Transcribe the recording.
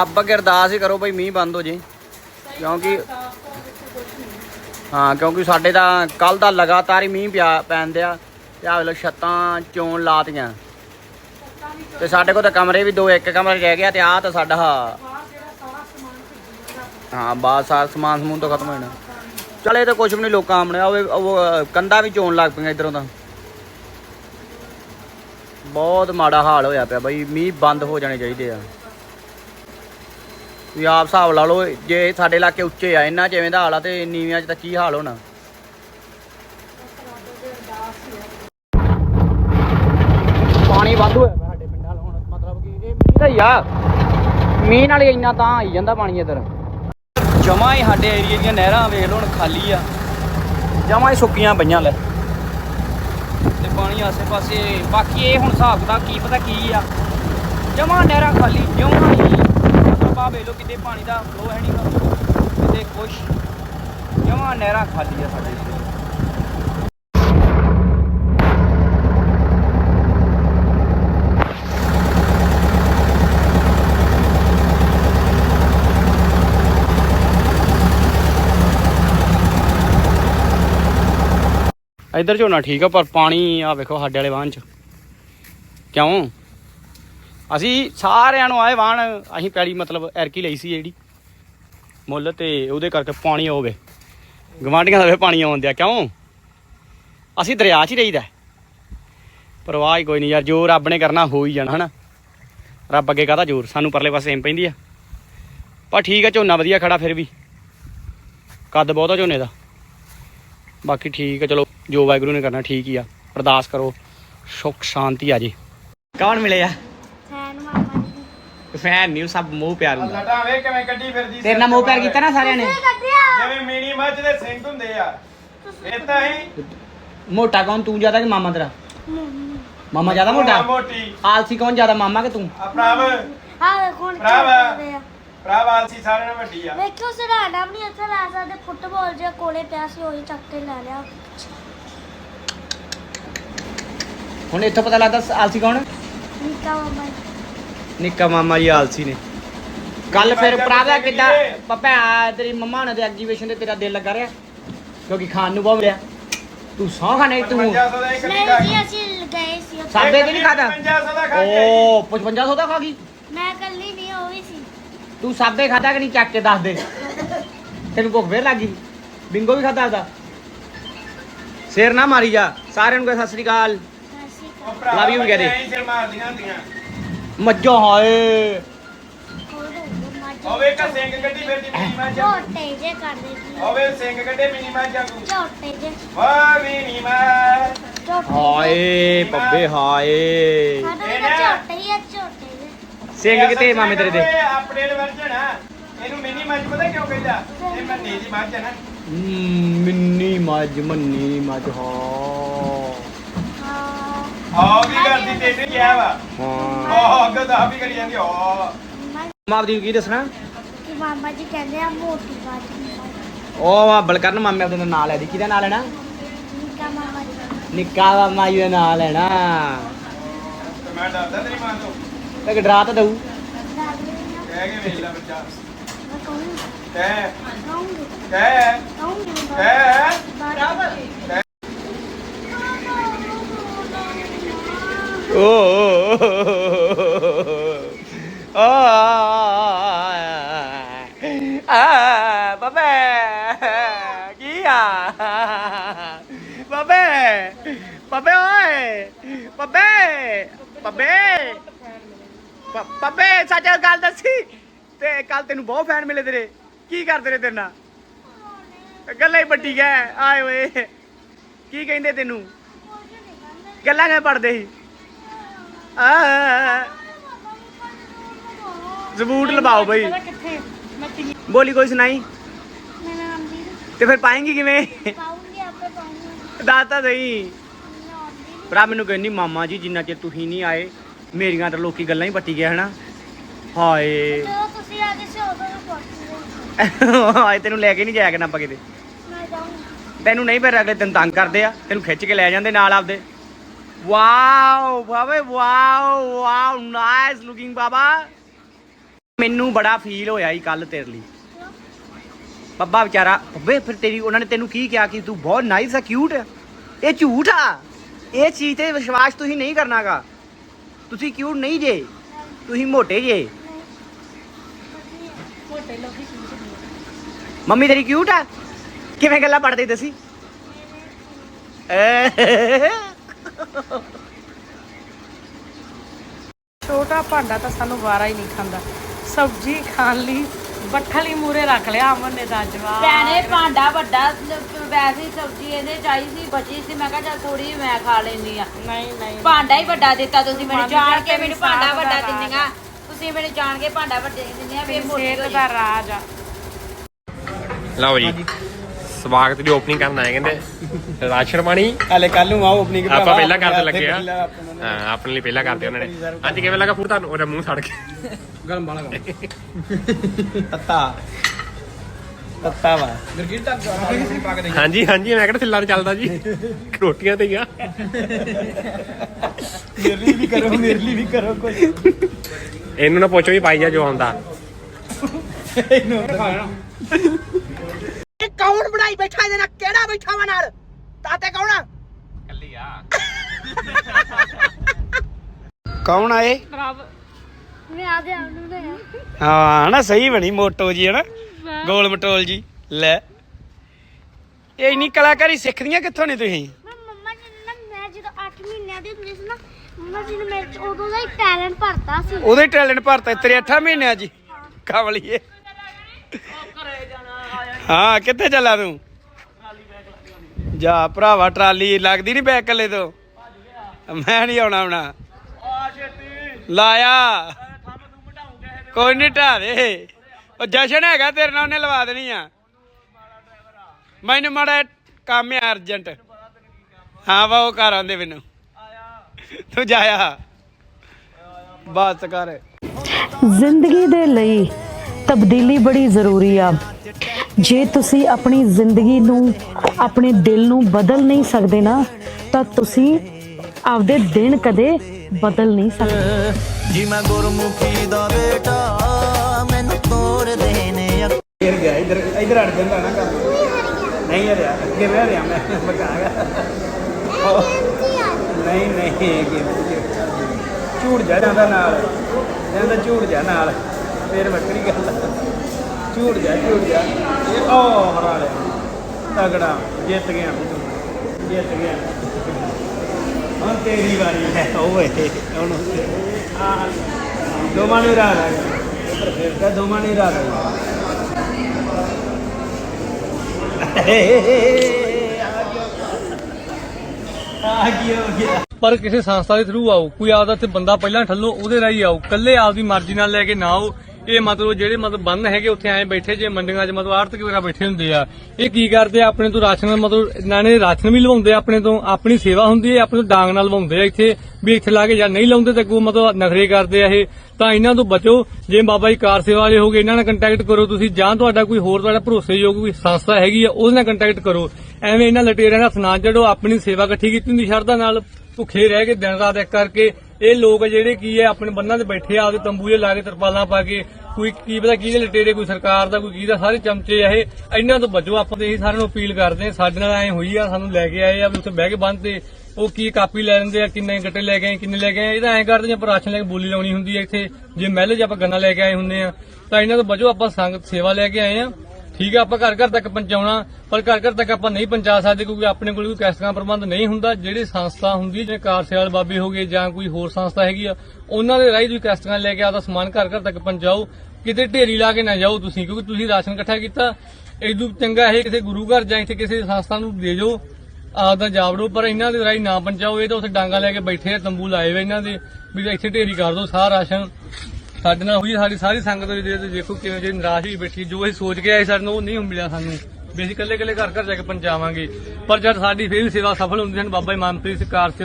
ਰੱਬ ਅੱਗੇ ਅਰਦਾਸ ਹੀ ਕਰੋ ਬਈ ਮੀਂਹ ਬੰਦ ਹੋ ਜੇ। ਕਿਉਂਕਿ ਹਾਂ, ਕਿਉਂਕਿ ਸਾਡੇ ਤਾਂ ਕੱਲ ਦਾ ਲਗਾਤਾਰ ਹੀ ਮੀਂਹ ਪਿਆ ਪੈਂਦੇ ਆ ਤੇ ਆਹ ਵੇਲੋ ਛੱਤਾਂ ਚੋਣ ਲਾਤੀਆਂ। ਤੇ ਸਾਡੇ ਕੋਲ ਤਾਂ ਕਮਰੇ ਵੀ ਦੋ, ਇੱਕ ਕਮਰਾ ਰਹਿ ਗਿਆ ਤੇ ਆਹ ਤਾਂ ਸਾਡਾ ਹਾਂ, ਬਾਹਰ ਸਾਰਾ ਸਮਾਨ ਸਮੂਨ ਤਾਂ ਖਤਮ ਹੋ ਜਾਣਾ। ਚਲ ਇਹ ਤਾਂ ਕੁਝ ਵੀ ਨਹੀਂ ਲੋਕਾਂ ਆਮਣੇ ਉਹ ਉਹ ਕੰਧਾਂ ਵੀ ਚੋਣ ਲੱਗ ਪਈਆਂ ਇਧਰੋਂ ਤਾਂ। ਬਹੁਤ ਮਾੜਾ ਹਾਲ ਹੋਇਆ ਪਿਆ ਬਈ, ਮੀਂਹ ਬੰਦ ਹੋ ਜਾਣੇ ਚਾਹੀਦੇ ਆ। ਤੁਸੀਂ ਆਪ ਹਿਸਾਬ ਲਾ ਲਓ, ਜੇ ਸਾਡੇ ਇਲਾਕੇ ਉੱਚੇ ਆ ਇਹਨਾਂ 'ਚ ਦਾ ਹਾਲ ਆ ਤੇ ਨੀਵਿਆਂ 'ਚ ਤਾਂ ਕੀ ਹਾਲ ਹੋਣਾ? ਪਾਣੀ ਵਾਧੂ ਹੋਇਆ ਸਾਡੇ ਪਿੰਡਾਂ ਹੁਣ, ਮਤਲਬ ਕਿ ਇਹ ਮੀਂਹ ਦਾ ਹੀ ਆ। ਮੀਂਹ ਨਾਲ ਇੰਨਾ ਤਾਂ ਆਈ ਜਾਂਦਾ ਪਾਣੀ ਇੱਧਰ। ਜਮਾ ਹੀ ਸਾਡੇ ਏਰੀਏ ਦੀਆਂ ਨਹਿਰਾਂ ਵੇਖ ਲਓ, ਹੁਣ ਖਾਲੀ ਆ। ਜਮਾ ਹੀ ਸੁੱਕੀਆਂ ਪਈਆਂ ਲੈ। ਤੇ ਪਾਣੀ ਆਸੇ-ਪਾਸੇ, ਬਾਕੀ ਇਹ ਹੁਣ ਹਿਸਾਬ ਦਾ ਕੀ ਪਤਾ ਕੀ ਆ। ਜਮਾ ਨਹਿਰਾਂ ਖਾਲੀ, ਜਮਾ ਹੀ। ਮਤਲਬ ਵੇਖ ਲਓ ਕਿਤੇ ਪਾਣੀ ਦਾ ਫਲੋ ਹੈ ਨਹੀਂ ਕਿਤੇ ਕੁਛ ਜਮਾ ਨਹਿਰਾਂ ਖਾਲੀ ਆ ਸਾਡੇ ਇੱਥੇ। ਇੱਧਰ ਝੋਨਾ ਠੀਕ ਆ, ਪਰ ਪਾਣੀ ਆ ਵੇਖੋ ਸਾਡੇ ਵਾਲੇ ਵਾਹਨ ਚ। ਕਿਉਂ? ਅਸੀਂ ਸਾਰਿਆਂ ਨੂੰ ਆਏ ਵਾਹਣ ਅਸੀਂ ਪੈਲੀ ਮਤਲਬ ਐਰਕੀ ਲਈ ਸੀ ਜਿਹੜੀ। ਮੁੱਲ ਤੇ ਉਹਦੇ ਕਰਕੇ ਪਾਣੀ ਹੋਵੇ ਗਵਾਂਢੀਆਂ ਦਾ ਵੀ ਪਾਣੀ ਆਉਣ ਦਿਆ, ਕਿਉਂ? ਅਸੀਂ ਦਰਿਆ 'ਚ ਹੀ ਰਹੀਦਾ ਪਰਵਾਹ ਹੀ ਕੋਈ ਨਹੀਂ ਯਾਰ, ਜੋ ਰੱਬ ਨੇ ਕਰਨਾ ਹੋ ਹੀ ਜਾਣਾ, ਹਨਾ? ਰੱਬ ਅੱਗੇ ਕਾਹਦਾ ਜ਼ੋਰ? ਸਾਨੂੰ ਪਰਲੇ ਪਾਸੇ ਐਂ ਪੈਂਦੀ ਆ। ਪਰ ਠੀਕ ਆ, ਝੋਨਾ ਵਧੀਆ ਖੜਾ ਫਿਰ ਵੀ। ਕੱਦ ਬਹੁਤ ਆ ਝੋਨੇ ਦਾ। ਬਾਕੀ ਠੀਕ ਆ, ਚਲੋ, ਜੋ ਵਾਹਿਗੁਰੂ ਨੇ ਕਰਨਾ ਠੀਕ ਹੀ ਆ। ਅਰਦਾਸ ਕਰੋ, ਸੁੱਖ, ਸ਼ਾਂਤੀ ਆ ਜੇ। ਕੌਣ ਮਿਲੇ ਆ ਫੈਨ ਨਹੀਂ ਸਭ ਮੋਹ ਪਿਆਰ ਹੁੰਦਾ। ਲਟਾ ਵੇ ਕਿਵੇਂ ਕੱਢੀ ਫਿਰਦੀ ਤੇਰੇ ਨਾਲ ਮੋਹ ਪਿਆਰ ਕੀਤਾ ਨਾ ਸਾਰਿਆਂ ਨੇ? ਜਿਵੇਂ ਮੀਨੀ ਮੱਝ ਦੇ ਸਿੰਘ ਹੁੰਦੇ ਆ। ਇਦਾਂ ਹੀ ਮੋਟਾ ਕੌਣ ਤੂੰ ਜ਼ਿਆਦਾ ਕਿ ਮਾਮਾ ਤੇਰਾ? ਮੰਮੀ ਜ਼ਿਆਦਾ ਮੋਟਾ? ਮੋਟੀ। ਆਲਸੀ ਕੌਣ ਜ਼ਿਆਦਾ ਮਾਮਾ ਕਿ ਤੂੰ? ਭਰਾਵ। ਆ ਹੁਣ ਭਰਾਵਾ। ਭਰਾਵ ਆਲਸੀ ਸਾਰਿਆਂ ਨਾਲ ਵੱਡੀ ਆ। ਵੇਖੋ ਸਰਾਡਾ ਵੀ ਨਹੀਂ ਇੱਥੇ ਲੈ ਸਕਦੇ। ਫੁੱਟਬਾਲ ਜਿਹਾ ਕੋਲੇ ਪਿਆ ਸੀ ਉਹੀ ਚੱਕ ਕੇ ਲੈ ਲਿਆ। ਹੁਣ ਇੱਥੋਂ ਪਤਾ ਲੱਗਦਾ ਆਲਸੀ ਕੌਣ? ਨਿੱਕਾ ਮਾਮਾ ਜੀ। ਨਿੱਕਾ ਮਾਮਾ ਜੀ ਆਲਸੀ ਨੇ। ਕੱਲ ਫਿਰ ਭਰਾਵਾ ਕਿੱਦਾਂ? ਪਪਾ ਤੇਰੀ ਮੰਮਾ ਨੇ ਦੇ ਐਗਜੀਬਿਸ਼ਨ ਤੇ ਤੇਰਾ ਦਿਲ ਲੱਗਾ ਰਿਹਾ? ਕਿਉਂਕਿ ਖਾਣ ਨੂੰ ਬਹੁਤ ਰਿਹਾ ਤੂੰ ਸੌਂ ਖਾਣੇ ਤੂੰ। 5500 ਦਾ ਇੱਕ ਨਹੀਂ ਜੀ ਅਸੀਂ ਗਏ ਸੀ ਉੱਥੇ। ਸਾਬੇ ਤੇ ਨਹੀਂ ਖਾਦਾ 5500 ਦਾ ਖਾ ਕੇ ਓ 5500 ਦਾ ਖਾ ਗਈ? ਮੈਂ ਕੱਲੀ ਨਹੀਂ ਉਹ ਵੀ ਸੀ। ਤੂੰ ਸਾਬੇ ਖਾਦਾ ਕਿ ਨਹੀਂ? ਚੱਕ ਕੇ ਦੱਸ ਦੇ। ਤੈਨੂੰ ਭੁੱਖ ਫੇਰ ਲੱਗੀ ਬਿੰਗੋ ਵੀ ਖਾਦਾ ਉਹਦਾ ਸ਼ੇਰ ਨਾ ਮਾਰੀ ਜਾ। ਸਾਰਿਆਂ ਨੂੰ ਕਹੇ ਸਤਿ ਸ੍ਰੀ ਅਕਾਲ। ਉਹ ਭਰਾਵਾ Love you ਵੀ ਕਹਦੇ। ਐਂ ਸਿਰ ਮਾਰਦੀਆਂ ਹੁੰਦੀਆਂ। ਮੱਝਾਂ ਹਾਏ। ਹੋਵੇ ਕਾ ਸਿੰਘ ਕੱਢੀ ਫਿਰਦੀ ਮੀਨੀ ਮੱਝ ਝੋਟੇ ਜੇ ਕਰਦੇ ਸੀ। ਹੋਵੇ ਸਿੰਘ ਕੱਢੇ ਮੀਨੀ ਮੱਝ ਵਾਂਗੂ ਝੋਟੇ ਜੇ। ਵਾਹ ਮੀਨੀ ਝੋਟੇ ਹਾਏ ਪੱਬੇ ਹਾਏ। ਸਾਡਾ ਝੋਟੇ ਹੀ ਆ ਝੋਟੇ ਜੇ। ਸਿੰਘ ਕਿਤੇ ਮਾਮੇ ਤੇਰੇ ਦੇ? ਅਪਡੇਟ ਵਰਜਨ ਆ। ਇਹਨੂੰ ਮਿੰਨੀ ਮੱਝ ਪਤਾ ਕਿਉਂ ਕਹਿੰਦਾ? ਇਹ ਮੰਨੀ ਦੀ ਮੱਝ ਹੈ ਨਾ। ਮਿੰਨੀ ਮੱਝ ਮੰਨੀ ਮੱਝ ਹਾਂ। ਹਾਂ ਆਹ ਕੀ ਕਰਦੀ ਤੈਨੂੰ ਕਿਹਾ ਵਾ ਹਾਂ। ਆਹ ਗਦਾ ਵੀ ਕਰੀ ਜਾਂਦੀ ਆਹ। ਮੰਮਾ ਮਾਂ ਦੀ ਕੀ ਦੱਸਣਾ? ਕਿ ਮਾਮਾ ਜੀ ਕਹਿੰਦੇ ਆ ਮੋਟੀ ਬਾਤ ਉਹ ਬਲਕਰਨ ਮਾਮੇ ਉਹਦੇ ਨਾਲ ਲੈ ਦੀ ਕਿਹਦਾ ਨਾਲ ਲੈਣਾ? ਨਿੱਕਾ ਮਾਮਾ ਜੀ ਨਿੱਕਾ ਮਾਮਾ ਜੀ ਦਾ ਨਾਲ ਲੈਣਾ। ਤੇ ਮੈਂ ਡਰਦਾ ਤੇਰੀ ਮਾਂ ਤੋਂ। ਤੇ ਡਰਾ ਤਾਂ ਦਊ। ਕਹਿ ਕੇ ਵੇਖ ਲੈ ਬੱਚਾ। ਕਹਿ। ਕਹਿ। ਕਹੂੰਗੀ। ਕਹਿ। ਓ ਆ ਬਾਬੇ ਕੀ ਆ ਬਾਬੇ ਬਾਬੇ ਓਏ ਬਾਬੇ ਬਾਬੇ ਬਾਬੇ ਸੱਚ ਗੱਲ ਦੱਸੀ। ਤੇ ਕੱਲ ਤੈਨੂੰ ਬਹੁਤ ਫੈਨ ਮਿਲੇ ਤੇਰੇ। ਕੀ ਕਰਦੇ ਨੇ ਤੇਰੇ ਨਾਲ? ਗੱਲਾਂ ਹੀ ਵੱਡੀ ਗਏ ਆਏ ਓਏ ਕੀ ਕਹਿੰਦੇ ਤੈਨੂੰ? ਗੱਲਾਂ ਕਿਵੇਂ ਪੜਦੇ ਸੀ? ਜ਼ਬੂਟ ਲਵਾਓ ਬਈ। ਕਿੱਥੇ? ਮੈਂ ਕਿੰਨੀ ਬੋਲੀ ਕੋਈ ਸੁਣਾਈ? ਮੇਰਾ ਨਾਮ ਜੀ ਤੇ ਫਿਰ ਪਾਏਂਗੀ ਕਿਵੇਂ? ਪਾਉਂਗੀ ਆਪੇ ਪਾਉਂਗੀ ਦਾਤਾ ਸਹੀ। ਮੈਨੂੰ ਆਉਂਦੀ ਨੀ। ਭਰਾ ਮੈਨੂੰ ਕਹਿੰਦੀ ਮਾਮਾ ਜੀ ਜਿੰਨਾ ਚਿਰ ਤੁਸੀਂ ਨਹੀਂ ਆਏ ਮੇਰੀਆਂ ਤਾਂ ਲੋਕੀ ਗੱਲਾਂ ਹੀ ਪੱਟੀ ਗਏ ਹਨਾ? ਹਾਏ। ਜਦੋਂ ਤੁਸੀਂ ਆ ਗਏ ਸੀ ਉਦੋਂ ਨੂੰ ਪਹੁੰਚੀ ਹਾਏ ਤੈਨੂੰ ਲੈ ਕੇ ਨਹੀਂ ਜਾਇਆ ਕਰਨਾ ਆਪਾਂ ਕਿਤੇ। ਮੈਂ ਜਾਊਂਗੀ। ਤੈਨੂੰ ਨਹੀਂ ਫਿਰ ਅਗਲੇ ਤੈਨੂੰ ਤੰਗ ਕਰਦੇ ਆ ਤੈਨੂੰ ਖਿੱਚ ਕੇ ਲੈ ਜਾਂਦੇ ਨਾਲ ਆਪਦੇ। ਵਾਓ ਬਾਬੇ ਵਾਓ ਵਾਓ ਨਾਈਸ ਲੁਕਿੰਗ ਬਾਬਾ ਮੈਨੂੰ ਬੜਾ ਫੀਲ ਹੋਇਆ ਹੀ ਕੱਲ ਤੇਰੇ ਲਈ। ਬੱਬਾ ਵਿਚਾਰਾ ਬੱਬੇ ਫਿਰ ਤੇਰੀ ਉਹਨਾਂ ਨੇ ਤੈਨੂੰ ਕੀ ਕਿਹਾ ਕਿ ਤੂੰ ਬਹੁਤ ਨਾਈਸ ਆ ਕਿਊਟ ਇਹ ਝੂਠ ਆ? ਇਹ ਚੀਜ਼ ਤੇ ਵਿਸ਼ਵਾਸ ਤੁਸੀਂ ਨਹੀਂ ਕਰਨਾਗਾ। ਤੁਸੀਂ ਕਿਊਟ ਨਹੀਂ ਜੇ ਤੁਸੀਂ ਮੋਟੇ ਜੇ। ਮੰਮੀ ਤੇਰੀ ਕਿਊਟ ਆ? ਕਿਵੇਂ ਗੱਲਾਂ ਪੜਦੇ ਦੱਸੀ ਛੋਟਾ ਭਾਂਡਾ ਤਾਂ ਸਾਨੂੰ ਵਾਰਾ ਹੀ ਨਹੀਂ ਖਾਂਦਾ। ਸਬਜ਼ੀ ਖਾਣ ਲਈ ਬੱਠਲ ਹੀ ਮੂਰੇ ਰੱਖ ਲਿਆ ਅਮਨ ਨੇ ਤਾਂ ਜਵਾਬ। ਭੈਣੇ ਭਾਂਡਾ ਵੱਡਾ ਵੈਸੇ ਹੀ ਸਬਜ਼ੀ ਇਹਨੇ ਚਾਹੀ ਸੀ ਬਚੀ ਸੀ ਮੈਂ ਕਿਹਾ ਚੱਲ ਥੋੜੀ ਮੈਂ ਖਾ ਲੈਣੀ ਆ ਨਹੀਂ ਨਹੀਂ। ਭਾਂਡਾ ਹੀ ਵੱਡਾ ਦਿੱਤਾ ਤੁਸੀਂ ਮੈਨੂੰ ਜਾਣ ਕੇ ਮੈਨੂੰ ਭਾਂਡਾ ਵੱਡਾ। ਦਿੰਦੀਆਂ। ਤੁਸੀਂ ਮੈਨੂੰ ਜਾਣ ਕੇ ਭਾਂਡਾ ਵੱਡਾ ਦਿੰਦੀਆਂ ਫੇਰ ਤੇਰੀ ਮੋਟੀ ਸਿਹਤ ਦਾ ਰਾਜ ਆ। ਲਓ ਜੀ। ਸਵਾਗਤ ਦੀ ਓਪਨਿੰਗ ਕਰਨ ਆਏ ਕਹਿੰਦੇ। ਰਾਸ਼ਨ ਪਾਣੀ ਹਲੇ ਕੱਲ ਨੂੰ ਆਓ ਆਪਣੀ ਆਪਾਂ ਪਹਿਲਾਂ ਕਰਦੇ ਲੱਗੇ ਆ। ਹਾਂ ਆਪਣੇ ਲਈ ਪਹਿਲਾਂ ਕਰਦੇ ਉਹਨਾਂ ਨੇ। ਅੱਜ ਕਿਵੇਂ ਲੱਗਾ ਫੂਡ ਤੁਹਾਨੂੰ? ਉਹਦਾ ਮੂੰਹ ਸੜ ਕੇ ਗਰਮ ਵਾਲਾ ਤੱਤਾ। ਤੱਤਾ ਵਾ। ਗਰਗੀਰ ਤਾਂ ਪਾ ਕੇ ਹਾਂਜੀ ਹਾਂਜੀ ਮੈਂ ਕਿਹੜਾ ਥਿੱਲਾ ਨੂੰ ਚੱਲਦਾ ਜੀ। ਰੋਟੀਆਂ ਤੇ ਹੀ ਆ। ਮੇਰੇ ਲਈ ਵੀ ਕਰੋ ਮੇਰੇ ਲਈ ਵੀ ਕਰੋ ਕੁਝ ਇਹਨੂੰ ਨਾ ਪੁੱਛੋ ਵੀ ਪਾਈ ਜਾ ਜੋ ਆਉਂਦਾ। ਇਹਨੂੰ ਦਿਖਾਣਾ ਕੌਣ ਬਣਾਈ ਬੈਠਾ ਇਹਦੇ ਨਾਲ? ਕਿਹੜਾ ਬੈਠਾ ਵਾ ਨਾਲ? ਤਾਤੇ ਕੌਣ ਆ? ਕੱਲੀ ਆ। ਕੌਣ ਆਏ ਮੈਂ ਆਦੇ ਆਉਂ ਨੇ ਹਾਂ ਨਾ ਸਹੀ ਬਣੀ ਮੋਟੋ ਜੀ ਹਨਾ? ਗੋਲ ਮਟੋਲ ਜੀ ਲੈ। ਇਹ ਇੰਨੀ ਕਲਾਕਾਰੀ ਸਿੱਖਦੀਆਂ ਕਿੱਥੋਂ ਨੇ ਤੁਸੀਂ? ਮੈਂ ਮੰਮਾ ਜੀ ਨੇ ਨਾ ਮੈਂ ਜਦੋਂ 8 ਮਹੀਨਿਆਂ ਦੀ ਹੁੰਦੀ ਸੀ ਨਾ ਮੰਮਾ ਜੀ ਨੇ ਮੇਰੇ ਚ ਉਦੋਂ ਦਾ ਹੀ ਟੈਲੈਂਟ ਭਰਤਾ ਸੀ। ਉਹਦੇ ਟੈਲੈਂਟ ਭਰਤਾ ਤੇਰੇ 8 ਮਹੀਨਿਆਂ ਜੀ ਕਵਲੀਏ ਹਾਂ, ਕਿੱਥੇ ਚੱਲਾ ਤੂੰ? ਜਾ ਭਰਾਵਾ, ਟਰਾਲੀ ਲੱਗਦੀ ਨਹੀਂ ਬੈਕ ਕੱਲੇ ਤੋਂ? ਮੈਂ ਨਹੀਂ ਆਉਣਾ ਆਉਣਾ ਲਾਇਆ। ਕੋਈ ਨਹੀਂ ਢਾ ਦੇ। ਉਹ ਜਸ਼ਨ ਹੈਗਾ ਤੇਰੇ ਨਾਲ, ਉਹਨੇ ਲਵਾ ਦੇਣੀ ਆ। ਮੈਨੂੰ ਮਾੜਾ ਕੰਮ ਹੈ ਅਰਜੈਂਟ ਹਾਂ, ਵਾ, ਉਹ ਘਰ ਆਉਂਦੇ ਮੈਨੂੰ। ਤੂੰ ਜਾਇਆ ਬਸ ਕਰ। ਜ਼ਿੰਦਗੀ ਦੇ ਲਈ ਤਬਦੀਲੀ ਬੜੀ ਜ਼ਰੂਰੀ ਆ। ਜੇ ਤੁਸੀਂ ਆਪਣੀ ਜ਼ਿੰਦਗੀ ਨੂੰ ਆਪਣੇ ਦਿਲ ਨੂੰ ਬਦਲ ਨਹੀਂ ਸਕਦੇ ਨਾ ਤਾਂ ਤੁਸੀਂ ਆਪਦੇ ਦਿਨ ਕਦੇ ਬਦਲ ਨਹੀਂ ਸਕਦੇ। ਜੀ ਮੈਂ ਗੁਰਮੁਖੀ ਦਾ ਬੇਟਾ ਮੈਨੂੰ ਤੋਰ ਦੇਨੇ ਗਿਰ ਗਿਆ ਇਧਰ ਇਧਰ ਅੜ ਜਾਂਦਾ ਨਾ ਕੰਮ। ਨਹੀਂ ਹਰਿਆ ਅੱਗੇ ਮੈਂ ਹਰਿਆ ਮੈਂ ਬਕਾ ਗਿਆ। ਨਹੀਂ ਨਹੀਂ ਅੱਗੇ ਝੂੜ ਜਾ ਜਾਂਦਾ ਨਾਲ ਜਾਂਦਾ ਝੂੜ ਜਾ ਨਾਲ। ਫੇਰ ਵੱਖਰੀ ਗੱਲ। ਝੂੜ ਜਾ ਝੂੜ ਜਾ। ਇਹ ਉਹ ਹਰਾ ਲਿਆ। ਤਗੜਾ ਜਿੱਤ ਗਿਆ। ਤੂੰ ਜਿੱਤ ਗਿਆ। ਹੁਣ ਤੇਰੀ ਵਾਰੀ ਹੈ। ਓਏ ਹੁਣ ਆ ਦੋਵਾਂ ਨੂੰ ਰਾਹ ਗਿਆ ਫਿਰ ਤਾਂ ਦੋਵਾਂ ਨੂੰ ਰਾਹ ਆ ਆ ਗਿਆ ਆ ਗਿਆ? ਪਰ ਕਿਸੇ ਸੰਸਥਾ ਦੇ ਥਰੂ ਆਓ। ਕੋਈ ਆਪਦਾ ਇੱਥੇ ਬੰਦਾ ਪਹਿਲਾਂ ਠੱਲੋ ਉਹਦੇ ਰਾਹੀਂ ਆਓ। ਕੱਲੇ ਆਪਦੀ ਮਰਜ਼ੀ ਨਾਲ ਲੈ ਕੇ ਨਾ ਆਓ। ਇਹ ਮਤਲਬ ਜਿਹੜੇ ਮਤਲਬ ਬੰਨ ਹੈਗੇ ਉੱਥੇ ਐਂ ਬੈਠੇ ਜੇ ਮੰਡੀਆਂ 'ਚ, ਮਤਲਬ ਆੜਤਕ ਵਗੈਰਾ ਬੈਠੇ ਹੁੰਦੇ ਆ। ਇਹ ਕੀ ਕਰਦੇ ਆ? ਆਪਣੇ ਤੋਂ ਰਾਸ਼ਨ, ਮਤਲਬ ਇਹਨਾਂ ਨੇ ਰਾਸ਼ਨ ਵੀ ਲਵਾਉਂਦੇ ਆ ਆਪਣੇ ਤੋਂ, ਆਪਣੀ ਸੇਵਾ ਹੁੰਦੀ ਹੈ, ਆਪਣੇ ਤੋਂ ਡਾਂਗ ਨਾਲ ਲਵਾਉਂਦੇ ਆ ਇੱਥੇ ਵੀ ਇੱਥੇ ਲਾ ਕੇ ਜਾਂ ਨਹੀਂ ਲਾਉਂਦੇ ਤਾਂ ਕੋਈ ਮਤਲਬ ਨਖਰੇ ਕਰਦੇ ਆ ਇਹ। ਤਾਂ ਇਹਨਾਂ ਤੋਂ ਬਚੋ। ਜੇ ਬਾਬਾ ਜੀ ਕਾਰ ਸੇਵਾ ਵਾਲੇ ਹੋਗੇ ਇਹਨਾਂ ਨਾਲ ਕੰਟੈਕਟ ਕਰੋ ਤੁਸੀਂ। ਜਾਂ ਤੁਹਾਡਾ ਕੋਈ ਹੋਰ ਤੁਹਾਡਾ ਭਰੋਸੇਯੋਗ ਕੋਈ ਸੰਸਥਾ ਹੈਗੀ ਆ, ਉਹਦੇ ਨਾਲ ਕੰਟੈਕਟ ਕਰੋ। ਐਵੇਂ ਇਹਨਾਂ ਲਟੇਰਿਆਂ ਦਾ ਸੁਣਾ ਜੜੋ ਆਪਣੀ ਸੇਵਾ ਇਕੱਠੀ ਕੀਤੀ ਹੁੰਦੀ ਸ਼ਰਧਾ ਨਾਲ। ਭੁੱਖੇ ਰਹਿ ਕੇ ਦਿਨ ਰਾਤ ਇੱਕ ਕਰਕੇ ਇਹ ਲੋਕ ਜਿਹੜੇ ਕੀ ਹੈ, ਆਪਣੇ ਬੰਨਾਂ ਤੇ ਬੈਠੇ ਆ, ਆਪਦੇ ਤੰਬੂ ਜੇ ਲਾ ਕੇ ਤਰਪਾਲਾਂ ਪਾ ਕੇ, ਕੋਈ ਕੀ ਪਤਾ ਕਿਹਦੇ ਲਟੇਰੇ, ਕੋਈ ਸਰਕਾਰ ਦਾ, ਕੋਈ ਕਿਹਦਾ ਸਾਰੇ ਚਮਚੇ ਆ ਇਹ। ਇਹਨਾਂ ਤੋਂ ਬਚੋ ਆਪਾਂ ਤੇ ਇਹ ਸਾਰਿਆਂ ਨੂੰ ਅਪੀਲ ਕਰਦੇ ਆ ਸਾਡੇ ਨਾਲ ਐ ਹੋਈ ਆ, ਸਾਨੂੰ ਲੈ ਕੇ ਆਏ ਆ, ਵੀ ਉੱਥੇ ਬਹਿ ਕੇ ਬੰਨ ਤੇ ਉਹ ਕੀ ਕਾਪੀ ਲੈ ਲੈਂਦੇ ਆ, ਕਿੰਨੇ ਗੱਟੇ ਲੈ ਗਏ ਕਿੰਨੇ ਲੈ ਗਏ ਆਏ, ਇਹ ਤਾਂ ਐਂ ਕਰਦੇ ਆ ਆਪਾਂ ਰਾਸ਼ਨ ਲੈ ਕੇ ਬੋਲੀ ਲਾਉਣੀ ਹੁੰਦੀ ਹੈ ਇੱਥੇ, ਜੇ ਮਹਿਲ 'ਚ ਆਪਾਂ ਗੰਨਾ ਲੈ ਕੇ ਆਏ ਹੁੰਦੇ ਆ, ਤਾਂ ਇਹਨਾਂ ਤੋਂ ਬਚੋ ਆਪਾਂ ਸੰਗਤ ਸੇਵਾ ਲੈ ਕੇ ਆਏ ਆ। ਠੀਕ ਆ ਆਪਾਂ ਘਰ ਘਰ ਤੱਕ ਪਹੁੰਚਾਉਣਾ ਪਰ ਘਰ ਘਰ ਤੱਕ ਆਪਾਂ ਨਹੀਂ ਪਹੁੰਚਾ ਸਕਦੇ ਕਿਉਂਕਿ ਆਪਣੇ ਕੋਲ ਕੋਈ ਕੈਸਟਾਂ ਪ੍ਰਬੰਧ ਨਹੀਂ ਹੁੰਦਾ। ਜਿਹੜੀ ਸੰਸਥਾ ਹੁੰਦੀ ਹੈ, ਜਿਵੇਂ ਕਾਰ ਬਾਬੇ ਹੋਗੇ ਜਾਂ ਕੋਈ ਹੋਰ ਸੰਸਥਾ ਹੈਗੀ ਆ ਉਹਨਾਂ ਦੇ ਰਾਹੀਂ ਤੁਸੀਂ ਕੈਸਟਾਂ ਲੈ ਕੇ ਆਪਦਾ ਸਮਾਨ ਘਰ ਘਰ ਤੱਕ ਪਹੁੰਚਾਓ। ਕਿਤੇ ਢੇਰੀ ਲਾ ਕੇ ਨਾ ਜਾਓ ਤੁਸੀਂ ਕਿਉਂਕਿ ਤੁਸੀਂ ਰਾਸ਼ਨ ਇਕੱਠਾ ਕੀਤਾ। ਇਦੋਂ ਚੰਗਾ ਇਹ ਕਿਸੇ ਗੁਰੂ ਘਰ ਜਾਂ ਇੱਥੇ ਕਿਸੇ ਸੰਸਥਾ ਨੂੰ ਦੇ ਜਾਓ ਆਪਦਾ ਜਾਵੜੋ ਪਰ ਇਹਨਾਂ ਦੇ ਰਾਹੀਂ ਨਾ ਪਹੁੰਚਾਓ। ਇਹ ਤਾਂ ਉੱਥੇ ਡਾਂਗਾ ਲੈ ਕੇ ਬੈਠੇ ਆ ਤੰਬੂ ਲਾਏ ਹੋਏ ਇਹਨਾਂ ਦੇ ਵੀ ਇੱਥੇ ਢੇਰੀ ਕਰ ਦਿਓ ਸਾਰਾ ਰਾਸ਼ਨ। ਸਾਡੇ ਨਾਲ ਹੋਈ ਸਾਡੀ ਸਾਰੀ ਸੰਗਤ ਦੇ ਦੇ- ਦੇਖੋ ਕਿਵੇਂ ਜੇ ਨਿਰਾਸ਼ ਹੋਈ ਬੈਠੀ, ਜੋ ਅਸੀਂ ਸੋਚ ਕੇ ਆਏ ਸਾਨੂੰ ਉਹ ਨਹੀਂ ਮਿਲਿਆ ਸਾਨੂੰ। ਵੀ ਅਸੀਂ ਇਕੱਲੇ ਇਕੱਲੇ ਘਰ ਘਰ ਜਾ ਕੇ ਪਹੁੰਚਾਵਾਂਗੇ। ਪਰ ਜਦ ਸਾਡੀ ਫੇਰ ਵੀ ਸੇਵਾ ਸਫਲ ਹੁੰਦੀ ਹਨ ਬਾਬਾ ਜੀ ਮਨਪ੍ਰੀਤ ਕਾਰ